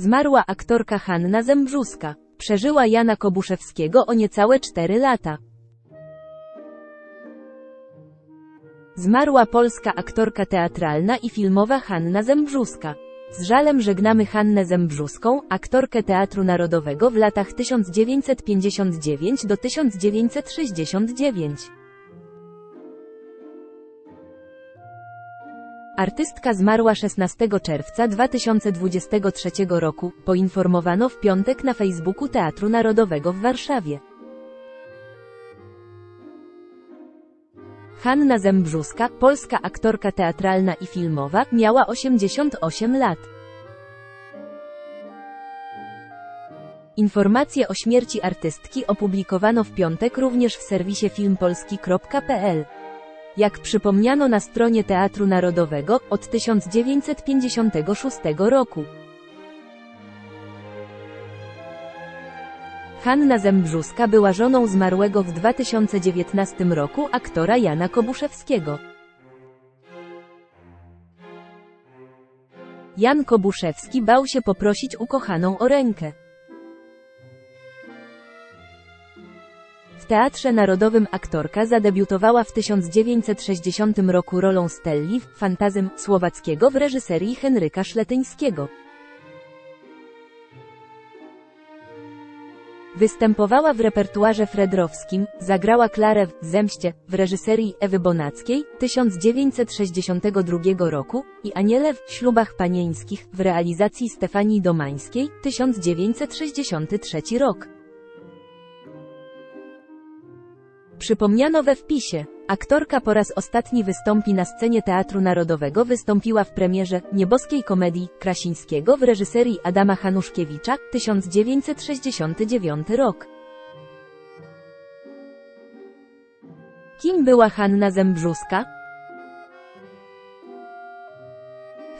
Zmarła aktorka Hanna Zembrzuska. Przeżyła Jana Kobuszewskiego o niecałe 4 lata. Zmarła polska aktorka teatralna i filmowa Hanna Zembrzuska. Z żalem żegnamy Hannę Zembrzuską, aktorkę Teatru Narodowego w latach 1959 do 1969. Artystka zmarła 16 czerwca 2023 roku, poinformowano w piątek na Facebooku Teatru Narodowego w Warszawie. Hanna Zembrzuska, polska aktorka teatralna i filmowa, miała 88 lat. Informacje o śmierci artystki opublikowano w piątek również w serwisie filmpolski.pl. Jak przypomniano na stronie Teatru Narodowego, od 1956 roku. Hanna Zembrzuska była żoną zmarłego w 2019 roku aktora Jana Kobuszewskiego. Jan Kobuszewski bał się poprosić ukochaną o rękę. W Teatrze Narodowym aktorka zadebiutowała w 1960 roku rolą Stelli w Fantazym Słowackiego w reżyserii Henryka Szletyńskiego. Występowała w repertuarze fredrowskim, zagrała Klarę w Zemście w reżyserii Ewy Bonackiej 1962 roku i Aniele w Ślubach Panieńskich w realizacji Stefanii Domańskiej 1963 rok. Przypomniano we wpisie. Aktorka po raz ostatni wystąpi na scenie Teatru Narodowego wystąpiła w premierze nieboskiej komedii Krasińskiego w reżyserii Adama Hanuszkiewicza 1969 rok. Kim była Hanna Zembrzuska?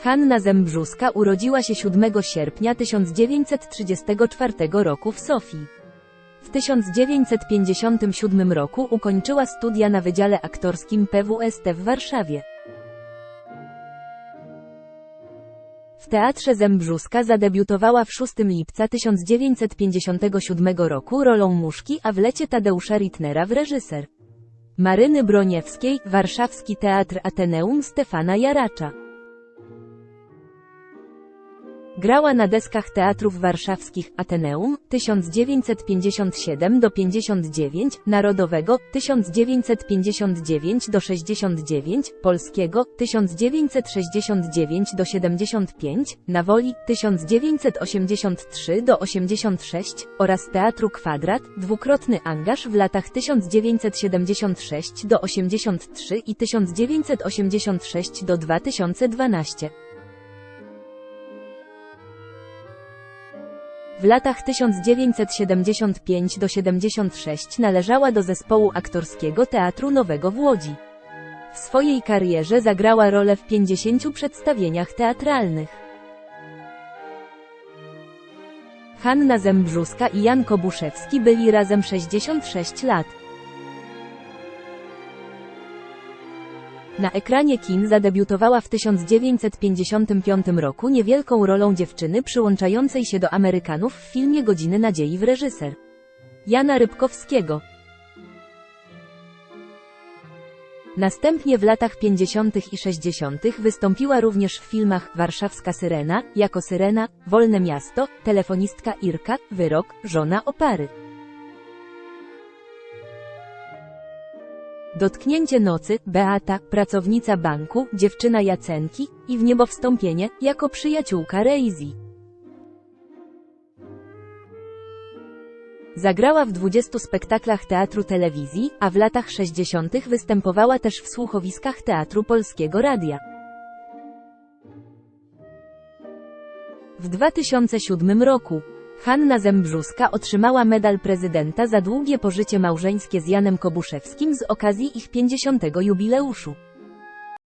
Hanna Zembrzuska urodziła się 7 sierpnia 1934 roku w Sofii. W 1957 roku ukończyła studia na Wydziale Aktorskim PWST w Warszawie. W Teatrze Zembrzuska zadebiutowała w 6 lipca 1957 roku rolą Muszki, a w lecie Tadeusza Rittnera w reżyser. Maryny Broniewskiej, Warszawski Teatr Ateneum Stefana Jaracza. Grała na deskach teatrów warszawskich Ateneum 1957 do 59, Narodowego 1959 do 69, Polskiego 1969 do 75, Na Woli 1983 do 86 oraz Teatru Kwadrat, dwukrotny angaż w latach 1976 do 83 i 1986 do 2012. W latach 1975 do 76 należała do zespołu aktorskiego Teatru Nowego w Łodzi. W swojej karierze zagrała rolę w 50 przedstawieniach teatralnych. Hanna Zembrzuska i Jan Kobuszewski byli razem 66 lat. Na ekranie kin zadebiutowała w 1955 roku niewielką rolą dziewczyny przyłączającej się do Amerykanów w filmie Godziny Nadziei w reżyser Jana Rybkowskiego. Następnie w latach 50. i 60. wystąpiła również w filmach Warszawska Syrena, jako Syrena, Wolne Miasto, Telefonistka Irka, Wyrok, Żona Opary. Dotknięcie nocy, Beata, pracownica banku, dziewczyna Jacenki i w niebo wstąpienie, jako przyjaciółka Reizi. Zagrała w 20 spektaklach teatru telewizji, a w latach 60. występowała też w słuchowiskach Teatru Polskiego Radia. W 2007 roku Hanna Zembrzuska otrzymała medal prezydenta za długie pożycie małżeńskie z Janem Kobuszewskim z okazji ich 50. jubileuszu.